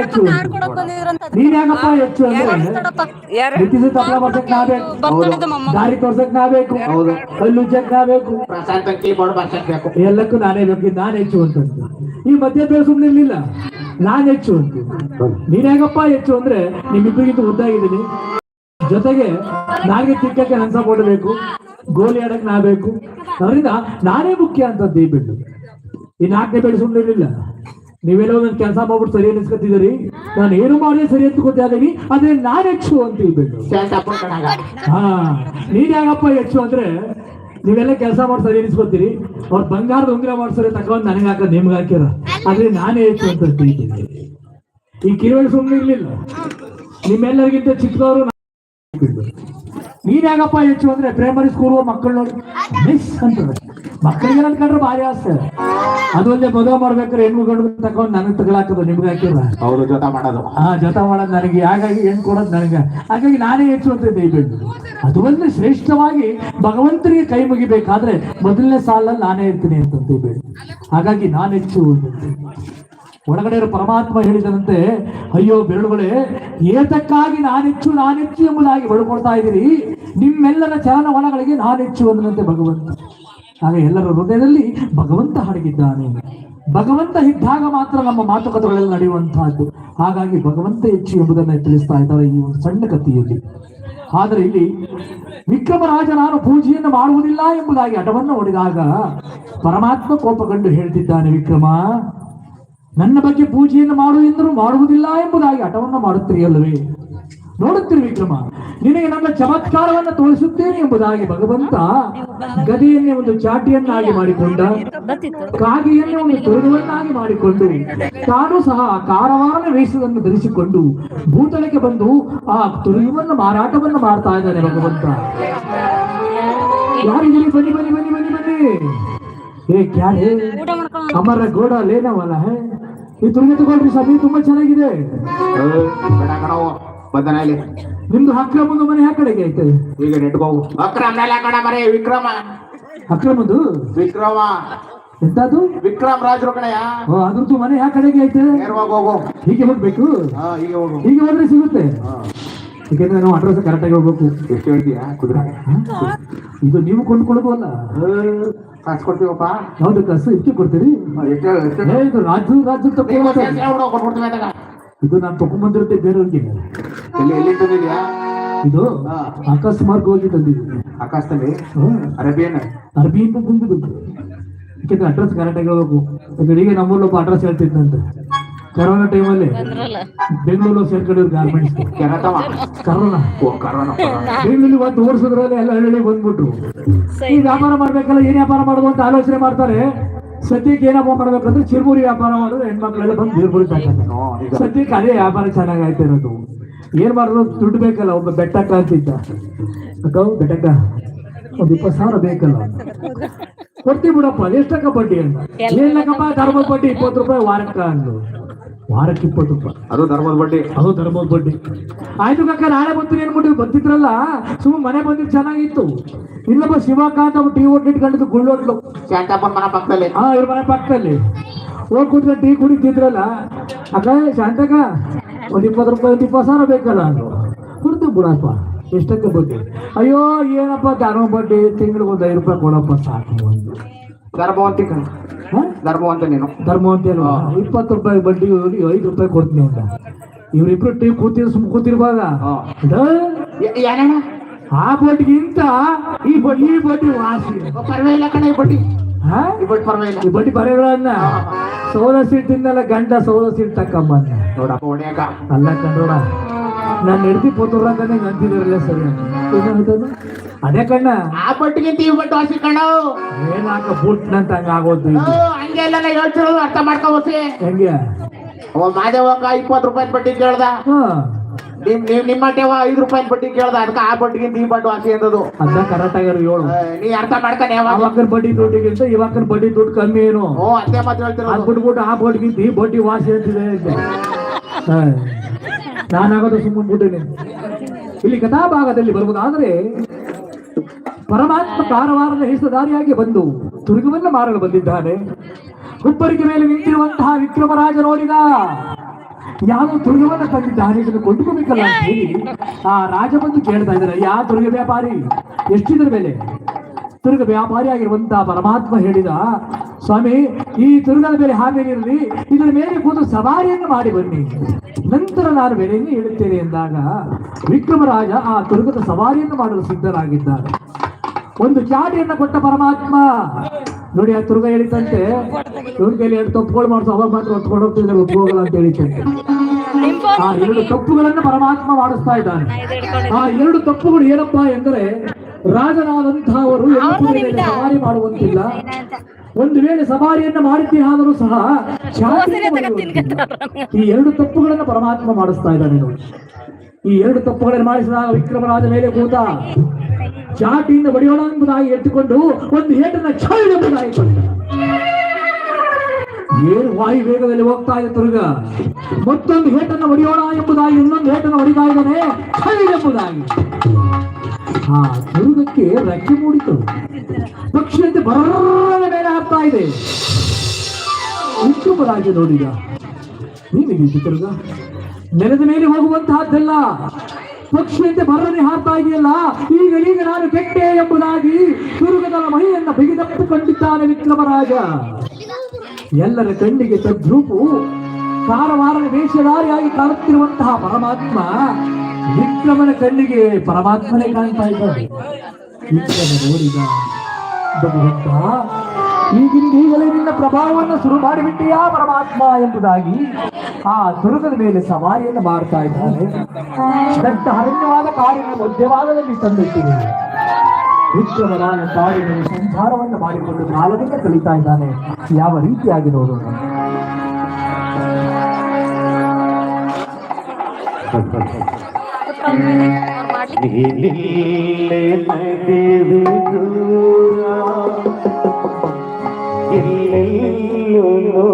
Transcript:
ಹೆಚ್ಚು ಹೆಚ್ಚು ಅಂದ್ರೆ? ಬಿತ್ತಿಸಿ ತಪ್ಪಲ ದಾರಿ ತೋರ್ಸಕ್ ಕಲ್ಲು ಉಜ್ಜಕ್ ನಾ ಬೇಕು. ಎಲ್ಲಕ್ಕೂ ನಾನೇ ಬೇಕು. ನಾನ್ ಹೆಚ್ಚು ಅಂತ ಈ ಮಧ್ಯ ಸುಮ್ಮನೆ ಇರ್ಲಿಲ್ಲ. ನಾನ್ ಹೆಚ್ಚು ಅಂತ ನೀನ್ ಹೇಗಪ್ಪ ಹೆಚ್ಚು ಅಂದ್ರೆ ನಿಮ್ಮಿಬ್ಬರಿಗಿಂತ ಉದ್ದಾಗಿದ್ದೀನಿ. ಜೊತೆಗೆ ನಾನೇ ತಿಕ್ಕಕ್ಕೆ ಹಂಸ ಕೊಡಬೇಕು. ಗೋಲಿ ಆಡಕ್ ನಾ ಬೇಕು ಅದರಿಂದ ನಾನೇ ಮುಖ್ಯ ಅಂತದ್ದು ಈ ಬಿಟ್ಟು. ಈ ನಾಲ್ಕನೇ ಬೆಳೆ ಸುಮ್ಮನೆ ಇರ್ಲಿಲ್ಲ. ನೀವೆಲ್ಲ ಒಂದೊಂದು ಕೆಲಸ ಮಾಡ್ಬಿಟ್ಟು ಸರಿ ಅನಿಸ್ಕೊತಿದ್ದೀರಿ ನಾನು ಏನು ಮಾಡಿದ್ರೆ ಸರಿ ಅಂತ ಗೊತ್ತಾಗೀನಿ ಆದ್ರೆ ನಾನ್ ಹೆಚ್ಚು ಅಂತ ಕಣಾಗ ಹಾ ನೀನ್ ಯಾಕಪ್ಪ ಹೆಚ್ಚು ಅಂದ್ರೆ ನೀವೆಲ್ಲ ಕೆಲಸ ಮಾಡಿ ಸರಿ ಅನಿಸ್ಕೊತೀರಿ ಅವ್ರ ಬಂಗಾರದ ಉಂಗ್ರ ಮಾಡ್ಸರಿ ತಗೊಂಡು ನನಗೆ ಹಾಕೋದು ನಿಮ್ಗೆ ಹಾಕಿರ ಆದ್ರೆ ನಾನೇ ಹೆಚ್ಚು ಅಂತ ಹೇಳ್ತೀನಿ ಈ ಕಿರುವಳಿ ಸುಮ್ಮನೆ ಇರ್ಲಿಲ್ಲ. ನಿಮ್ಮೆಲ್ಲರಿಗಿಂತ ಚಿಕ್ಕದವರು ನೀನ್ ಯಾಕಪ್ಪ ಹೆಚ್ಚು ಅಂದ್ರೆ ಪ್ರೈಮರಿ ಸ್ಕೂಲ್ ಮಕ್ಕಳು ನೋಡಿ ಮಿಸ್ ಅಂತದೆ ಮಕ್ಕಳಿಗೆ ಅನ್ಕೊಂಡ್ರೆ ಭಾರಿ ಆಸೆ. ಅದು ಒಂದೇ ಮದುವೆ ಮಾಡ್ಬೇಕಾದ್ರೆ ಹೆಣ್ಣು ಗಂಡು ತಗೊಂಡು ನನಗೆ ತಗಲಾಕದು ನಿಮ್ಗೆ ಹಾಕಿರ ಅವ್ರ ಜೊತೆ ಮಾಡೋದು. ಹಾ ಜೊತೆ ಮಾಡೋದು ನನಗೆ ಹಾಗಾಗಿ ಹೆಣ್ಣು ಕೊಡೋದು ನನಗೆ. ಹಾಗಾಗಿ ನಾನೇ ಹೆಚ್ಚು ಅಂತ ದಯವಿಟ್ಟು ಅದು ಒಂದು ಶ್ರೇಷ್ಠವಾಗಿ ಭಗವಂತನಿಗೆ ಕೈ ಮುಗಿಬೇಕಾದ್ರೆ ಮೊದಲನೇ ಸಾಲಲ್ಲಿ ನಾನೇ ಇರ್ತೀನಿ ಅಂತ ದಯವಿಟ್ಟು ಹಾಗಾಗಿ ನಾನು ಹೆಚ್ಚು. ಒಳಗಡೆ ಇರೋ ಪರಮಾತ್ಮ ಹೇಳಿದಂತೆ ಅಯ್ಯೋ ಬೆರಳುಗಳೇ ಏತಕ್ಕಾಗಿ ನಾನೆಚ್ಚು ನಾನೆಚ್ಚು ಎಂಬುದಾಗಿ ಬಡ್ಕೊಳ್ತಾ ಇದ್ದೀರಿ? ನಿಮ್ಮೆಲ್ಲರ ಚಲನವಲಗಳಿಗೆ ನಾನೆಚ್ಚು ಅನ್ನದಂತೆ ಭಗವಂತ. ಆಗ ಎಲ್ಲರ ಹೃದಯದಲ್ಲಿ ಭಗವಂತ ಹಡಗಿದ್ದಾನೆ. ಭಗವಂತ ಇದ್ದಾಗ ಮಾತ್ರ ನಮ್ಮ ಮಾತುಕತೆಗಳಲ್ಲಿ ನಡೆಯುವಂತಹದ್ದು. ಹಾಗಾಗಿ ಭಗವಂತ ಹೆಚ್ಚು ಎಂಬುದನ್ನು ತಿಳಿಸ್ತಾ ಇದ್ದಾರೆ ಈ ಒಂದು ಸಣ್ಣ ಕಥೆಯಲ್ಲಿ. ಆದರೆ ಇಲ್ಲಿ ವಿಕ್ರಮರಾಜ ನಾನು ಪೂಜೆಯನ್ನು ಮಾಡುವುದಿಲ್ಲ ಎಂಬುದಾಗಿ ಹಠವನ್ನು ಹೊಡೆದಾಗ ಪರಮಾತ್ಮ ಕೋಪಗೊಂಡು ಹೇಳ್ತಿದ್ದಾನೆ, ವಿಕ್ರಮ, ನನ್ನ ಬಗ್ಗೆ ಪೂಜೆಯನ್ನು ಮಾಡು ಎಂದರೂ ಮಾಡುವುದಿಲ್ಲ ಎಂಬುದಾಗಿ ಹಠವನ್ನು ಮಾಡುತ್ತೀರಿ ಅಲ್ಲವೇ ನೋಡುತ್ತೀರಿ ವಿಕ್ರಮ. ನಿನಗೆ ನನ್ನ ಚಮತ್ಕಾರವನ್ನು ತೋರಿಸುತ್ತೇನೆ ಎಂಬುದಾಗಿ ಭಗವಂತ ಗದಿಯನ್ನೇ ಒಂದು ಚಾಟಿಯನ್ನಾಗಿ ಮಾಡಿಕೊಂಡ, ಕಾಗೆಯನ್ನೇ ಒಂದು ತೊಳೆದುವನ್ನಾಗಿ ಮಾಡಿಕೊಂಡು ತಾನು ಸಹ ಕಾರವಾರ ವೇಷವನ್ನು ಧರಿಸಿಕೊಂಡು ಭೂತಳಕ್ಕೆ ಬಂದು ಆ ತೊರೆಯುವನ್ನು ಮಾರಾಟವನ್ನು ಮಾಡ್ತಾ ಇದ್ದಾನೆ ಭಗವಂತ. ಯಾರಿದ್ದೀರಿ ಬನ್ನಿ ಬನ್ನಿ ಬನ್ನಿ ಬನ್ನಿ ಬನ್ನಿ. ಏ, ಕ್ಯಾ ಅಮರ ಗೋಡ ಲೇನವಲ್ಲ ಈ ತುರುಗಿ ತಗೊಳ್ರಿ ಸಮಯ ತುಂಬಾ ಚೆನ್ನಾಗಿದೆ. ಬದನಲ್ಲಿ ನಿಮ್ದು ಅಕ್ರಮದು ಮನೆ ಆ ಕಡೆಗೆ ಐತೆ ಈಗ ನೆಟ್ಕೋವು ಅಕ್ರಮ ಕಣ ಮರೆ ವಿಕ್ರಮ. ಅಕ್ರಮದು ವಿಕ್ರಮ. ಎಂತದು ವಿಕ್ರಮ್ ರಾಜರು ಕಣಯ್ಯ ಓ ಅದ್ರದ್ದು ಮನೆ ಆ ಕಡೆಗೆ ಐತೆ ನೇರವಾಗಿ ಹೋಗು. ಹೀಗೆ ಹೋಗ್ಬೇಕು? ಹಾ ಹೋಗು ಹೀಗೆ. ಹೋದ್ರೆ ಸಿಗುತ್ತೆ? ಯಾಕೆಂದ್ರೆ ನಾವು ಅಡ್ರೆಸ್ ಕರೆಕ್ಟಾಗಿ ಹೋಗ್ಬೇಕು. ಎಷ್ಟು ಹೇಳ್ತೀಯಾ ಕುದುರೆ? ಇದು ನೀವು ಕೊಂಡ್ಕೊಳ್ಬೋಲ್ಲ ಕಾಸು ಕೊಡ್ತೀವಪ್ಪ? ಯಾವ್ದು ಕಾಸು ಇದಕ್ಕೆ ಕೊಡ್ತೀರಿ? ಎಷ್ಟು ಎಷ್ಟು ರಾಜ್ಯ ರಾಜ್ಯ ನೀವು ಇದು ನಾನು ತಗೊಂಡ್ಬಂದಿರುತ್ತೆ ಬೇರೆಯವ್ರಿಗೆ. ಎಲ್ಲಿ ಎಲ್ಲಿ ತಂದಿದ್ಯಾ? ಇದು ಆಕಾಶ ಅಕಸ್ಮಾತ್ ಹೋಗಿ ತಂದಿದ್ದೀನಿ. ಆಕಾಶದಲ್ಲಿ? Arabian Arabian? ಅರ್ಬಿಯಿಂದ ಬಂದಿದ್ದು ಯಾಕೆಂದ್ರೆ ಅಡ್ರೆಸ್ ಕರೆಕ್ಟಾಗಿ ಹೋಗ್ಬೇಕು ಯಾಕಂದ್ರೆ ಈಗ ನಮ್ಮಲ್ಲಿ ಒಬ್ಬ ಅಡ್ರೆಸ್ ಹೇಳ್ತಿದ್ದಂತೆ ಕರೋನಾ ಟೈಮಲ್ಲಿ ಬೆಂಗಳೂರು ಸೇರ್ಕೊಂಡಿದ್ರು ಗಾರ್ಮೆಂಟ್ಸ್ ಕೆರತವ ಕರೋನಾ ಓ ಕರೋನ ಬೆಂಗಳೂರು ಒಂದು ಓಡಿಸಿದ್ರಲ್ಲಿ ಎಲ್ಲ ಹಳ್ಳಿ ಬಂದ್ಬಿಟ್ರು. ಈ ವ್ಯಾಪಾರ ಮಾಡ್ಬೇಕಲ್ಲ ಏನ್ ವ್ಯಾಪಾರ ಮಾಡೋದು ಅಂತ ಆಲೋಚನೆ ಮಾಡ್ತಾರೆ. ಸದ್ಯಕ್ಕೆ ಏನಪ್ಪ ಮಾಡ್ಬೇಕಂದ್ರೆ ಚಿರುಮುರಿ ವ್ಯಾಪಾರ ಮಾಡಿದ್ರೆ ಹೆಣ್ಮಕ್ಳೆಲ್ಲ ಬಂದು ಚಿರ್ಬುರಿ ತಗೊಂಡು ಸದ್ಯಕ್ಕೆ ಅದೇ ವ್ಯಾಪಾರ ಚೆನ್ನಾಗಿ ಆಯ್ತಿರೋದು ಏನ್ ಮಾಡಿದ್ರು ದುಡ್ಡು ಬೇಕಲ್ಲ ಒಬ್ಬ ಬೆಟ್ಟಕ್ಕ ಅಂತಿದ್ದ. ಅಕ್ಕ ಬೆಟ್ಟಕ್ಕ ಒಂದ್ ಇಪ್ಪತ್ತು ಸಾವಿರ ಬೇಕಲ್ಲ. ಕೊಡ್ತೀವಿ ಬಿಡಪ್ಪ ಎಷ್ಟಕ್ಕ ಬಡ್ಡಿ ಅಂತ. ಏನಕ್ಕಪ್ಪ ಧರ್ಮದ ಬಡ್ಡಿ ಇಪ್ಪತ್ತು ರೂಪಾಯಿ ವಾರಕ್ಕ ಅಂದ್ರು ವಾರಕ್ಕೆ ಇಪ್ಪತ್ತು ರೂಪಾಯಿ. ಅದು ಧರ್ಮದ ಬಡ್ಡಿ. ಅದು ಧರ್ಮದ ಬಡ್ಡಿ. ಆಯ್ತು ಕಕ್ಕ ನಾಳೆ ಬರ್ತೀನಿ ಅನ್ಬಿಟ್ಟು ಬಂದಿದ್ರಲ್ಲ ಸುಮ್ಮನೆ ಮನೆ ಬಂದಿದ್ ಚೆನ್ನಾಗಿತ್ತು. ಇಲ್ಲಪ್ಪ ಶಿವಕಾಂತ ಅವ್ರು ಟೀ ಹೋಟ್ಲು ಇಟ್ಕೊಂಡಿದ್ದು ಗುಳ್ಳೋಟ್ಲು ಶಾಂತಪ್ಪನ ಮನ ಪಕ್ಕದಲ್ಲಿ. ಹಾ ಇವ್ರ ಮನೆ ಪಕ್ಕದಲ್ಲಿ. ಹೋಗಿ ಕೂತ್ಕೊಂಡು ಟೀ ಕುಡಿತಿದ್ರಲ್ಲ ಅಕ್ಕ ಶಾಂತಕ ಒಂದ್ ಇಪ್ಪತ್ತು ರೂಪಾಯಿ ಒಂದ್ ಇಪ್ಪತ್ತು ಸಾವಿರ ಬೇಕಲ್ಲ? ಅಂದ್ರು ಕುಡ್ತು ಬಿಡಪ್ಪ ಎಷ್ಟಕ್ಕೆ ಬಡ್ಡಿ? ಅಯ್ಯೋ ಏನಪ್ಪ ಧರ್ಮ ಬಡ್ಡಿ? ತಿಂಗಳಿಗೆ ಒಂದ್ ಐದು ರೂಪಾಯಿ ಕೊಡಪ್ಪ ಸಾಕು ಒಂದು ಕಣ. ಹಾ? ಧರ್ಮವಂತ ನೀನು? ಧರ್ಮ ಅಂತ ಏನು ಇಪ್ಪತ್ತು ರೂಪಾಯಿ ಬಡ್ಡಿ ಐದು ರೂಪಾಯಿ ಕೊಡ್ತೀನಿ ಅಂತ ಇವ್ರಿಬ್ರು ಟೀ ಕೂತಿರ್ ಸುಮ್ ಏ- ಆ ಬಡ್ಡಿಗಿಂತ ಈ ಬಡ್ಡಿ ಈ ಬಡ್ಡಿ ವಾಸಿ. ಪರವಾಗಿಲ್ಲ ಕಣ ಈ ಬಡ್ಡಿ. ಹಾ? ಈ ಬಡ್ಡಿ ಪರವಾಗಿಲ್ಲ. ಈ ಬಡ್ಡಿ ಪರವಾಗಿಲ್ಲ ಸೋಲ ಸೀಟ್ ತಿಂದಲ್ಲ ಗಂಡ ಸೋಲ ಸೀಟ್ ತಕ್ಕಂಬಂದ ನೋಡಪ್ಪ ಹೊಡ್ಯಾಕ ಅಲ್ಲ ಕಂಡ್ರೋಡ ನಾನು ಹಿಡ್ದಿ ಪೋತುರ್ರಂತಾನೆ ಅಂತಿದಿರಲ್ಲ ಸರಿ ಏನಾಗ್ತದ ಅದೇ ಕಣ್ಣ. ಆ ಬಟ್ಟಿಗಿಂತ ಈ ಬಡ್ಡಿ ವಾಸಿ ಕಣ ಏನಾಕ ಬುಟ್ನಂತ ಹಂಗ ಆಗೋದು ಇದು. ಹಂಗೆ ಎಲ್ಲ ನಾ ಹೇಳ್ತಿರೋದು ಅರ್ಥ ಮಾಡ್ಕೋಬೋಸಿ ಹೆಂಗೆ? ಓ ಮಾದೇವಕ್ಕ ಇಪ್ಪತ್ ರೂಪಾಯಿ ಬಡ್ಡಿ ಕೇಳ್ದ. ಹಾ. ನಿಮ್ ನೀವ್ ನಿಮ್ಮ ಟೇವ ಐದು ರೂಪಾಯಿ ಬಡ್ಡಿ ಕೇಳ್ದ. ಅದಕ್ಕೆ ಆ ಬಡ್ಡಿಗಿಂತ ಈ ಬಡ್ಡು ವಾಸಿ ಅಂದದು. ಅದ ಕರೆಕ್ಟ್ ಆಗ್ಯಾರ ಏಳು. ನೀ ಅರ್ಥ ಮಾಡ್ತಾನೆ ಯಾವಾಗ ಬಡ್ಡಿ ದುಡ್ಡಿಗಿಂತ ಇವಾಗ ಬಡ್ಡಿ ದುಡ್ಡು ಕಮ್ಮಿ ಏನು? ಓ ಅದೇ ಮಾತು ಅದ್ ಹೇಳ್ತಿರೋದು ಬಿಟ್ಬಿಟ್ಟು ಆ ಬಡ್ಡಿಗಿಂತ ಈ ಬಡ್ಡಿ ವಾಸಿ ಅಂತಿದೆ ಅಂತೆ. ಹಾ. ನಾನಾಗೋದು ಸುಮ್ಮನೆ ಬಿಟ್ಟಿನಿ ಇಲ್ಲಿ ಕಥಾಭಾಗದಲ್ಲಿ ಬರುವುದಾದ್ರೆ ಪರಮಾತ್ಮ ಕಾರವಾರದ ಹೆಸರುದಾರಿಯಾಗಿ ಬಂದು ದುರ್ಗವನ್ನು ಮಾರಲು ಬಂದಿದ್ದಾನೆ. ಹುಬ್ಬರಿಗೆ ಮೇಲೆ ನಿಂತಿರುವಂತಹ ವಿಕ್ರಮರಾಜ ನೋಡಿದ ಯಾವ ತುರ್ಗವನ್ನ ತಂದಿದ್ದಾನೆ ಇದನ್ನು ಕೊಂಡುಕೋಬೇಕಲ್ಲ ಅಂತ ಹೇಳಿ ಆ ರಾಜ ಬಂದು ಕೇಳ್ತಾ ಇದ್ದಾರೆ, ಯಾ ದುರ್ಗ ವ್ಯಾಪಾರಿ, ಎಷ್ಟಿದ್ರ ಮೇಲೆ ದುರ್ಗ ವ್ಯಾಪಾರಿ ಆಗಿರುವಂತಹ ಪರಮಾತ್ಮ ಹೇಳಿದ, ಸ್ವಾಮಿ, ಈ ತುರುಗದ ಮೇಲೆ ಹಾಗೆ ಇರಲಿ, ಇದರ ಮೇಲೆ ಕೂತು ಸವಾರಿಯನ್ನು ಮಾಡಿ ಬನ್ನಿ. ನಂತರ ನಾನು ಬೆಲೆಯನ್ನು ಹೇಳುತ್ತೇನೆ ಎಂದಾಗ ವಿಕ್ರಮರಾಜ ಆ ದುರ್ಗದ ಸವಾರಿಯನ್ನು ಮಾಡಲು ಸಿದ್ಧರಾಗಿದ್ದಾರೆ ಒಂದು ಚಾಟಿಯನ್ನು ಕೊಟ್ಟ ಪರಮಾತ್ಮ. ನೋಡಿ ಆ ತುರ್ಗ ಹೇಳಿತಂತೆ ಇವ್ರ ಕೈಲಿ ಎರಡು ತಪ್ಪುಗಳು ಮಾಡಿಸು ಅವಾಗ ಮಾತ್ರ ಹೊತ್ಕೊಂಡು ಹೋಗ್ತಿದ್ರೆ ಒಪ್ಪೋಗಲ್ಲ ಅಂತ ಹೇಳಿದಂತೆ. ಆ ಎರಡು ತಪ್ಪುಗಳನ್ನು ಪರಮಾತ್ಮ ಮಾಡಿಸ್ತಾ ಇದ್ದಾನೆ. ಆ ಎರಡು ತಪ್ಪುಗಳು ಏನಪ್ಪಾ ಎಂದರೆ ರಾಜನಾದಂತಹವರು ಸವಾರಿ ಮಾಡುವಂತಿಲ್ಲ. ಒಂದು ವೇಳೆ ಸವಾರಿಯನ್ನ ಮಾಡಿದ್ದೇ ಆದರೂ ಸಹ ಈ ಎರಡು ತಪ್ಪುಗಳನ್ನು ಪರಮಾತ್ಮ ಮಾಡಿಸ್ತಾ ಇದ್ದಾನೆ ನೋಡಿ. ಈ ಎರಡು ತಪ್ಪುಗಳನ್ನು ಮಾಡಿಸಿದಾಗ ವಿಕ್ರಮರಾಜ ಮೇಲೆ ಕೂತ ಚಾಟಿಯಿಂದ ಬಡಿಯೋಣ ಎಂಬುದಾಗಿ ಎತ್ತುಕೊಂಡು ಒಂದು ಏಟನ್ನ ಛಾಯ್ ಎಂಬುದಾಗಿ ಏನು ವಾಯು ವೇಗದಲ್ಲಿ ಹೋಗ್ತಾ ಇದೆ ತುರ್ಗ. ಮತ್ತೊಂದು ಏಟನ್ನ ಹೊಡೆಯೋಣ ಎಂಬುದಾಗಿ, ಇನ್ನೊಂದು ಏಟನ್ನು ಹೊಡಿತಾ ಇದ್ದಾನೆ ಛೈ ಎಂಬುದಾಗಿ. ಆ ತುರುಗಕ್ಕೆ ರೆಕ್ಕೆ ಮೂಡಿತು. ಪಕ್ಷಿಯಂತೆ ಬರೋದ ಮೇಲೆ ಹಾಕ್ತಾ ಇದೆ. ವಿಕ್ರಮರಾಜ ನೋಡಿದ. ನೀನಿಗೆ ಚಿತ್ರದ ನೆಲದ ಮೇಲೆ ಹೋಗುವಂತಹದ್ದಲ್ಲ. ಪಕ್ಷಿಯಂತೆ ಬರನೆ ಹಾರ್ತಾ ಇದೆಯಲ್ಲ? ಈಗ ಈಗ ನಾನು ಕೆಟ್ಟೆ ಎಂಬುದಾಗಿ ತುರುಗದ ಮಹಿಯನ್ನು ಬಿಗಿದಪ್ಪಿಕೊಂಡಿದ್ದಾನೆ ವಿಕ್ರಮರಾಜ. ಎಲ್ಲರ ಕಣ್ಣಿಗೆ ತದ್ರೂಪು ಕಾರವಾರದ ವೇಷಧಾರಿಯಾಗಿ ಕಾಣುತ್ತಿರುವಂತಹ ಪರಮಾತ್ಮ ವಿಕ್ರಮನ ಕಣ್ಣಿಗೆ ಪರಮಾತ್ಮನೇ ಕಾಣ್ತಾ ಇದ್ದಾನೆ. ವಿಕ್ರಮ ನೋಡಿದ ಈಗಿಂದ ಈಗಲೇ ನಿನ್ನ ಪ್ರಭಾವವನ್ನು ಶುರು ಮಾಡಿಬಿಟ್ಟಿಯಾ ಪರಮಾತ್ಮ ಎಂಬುದಾಗಿ ಆ ದುರ್ಗದ ಮೇಲೆ ಸವಾರಿಯನ್ನು ಮಾಡ್ತಾ ಇದ್ದಾನೆ. ದಟ್ಟ ಅರಣ್ಯವಾದ ಕಾಡಿನ ಮಧ್ಯವಾದದಲ್ಲಿ ತಂದಿಟ್ಟಿದೆ. ವಿಶ್ವವನಾನ ಕಾರ್ಯಗಳು ಸಂಚಾರವನ್ನು ಮಾಡಿಕೊಂಡು ಕಾಲದಿಂದ ಕಲಿತಾ ಇದ್ದಾನೆ. ಯಾವ ರೀತಿಯಾಗಿ ನೋಡೋಣ. ಇಲ್ಲಿಲ್ಲೇ ഇല്ലല്ലോ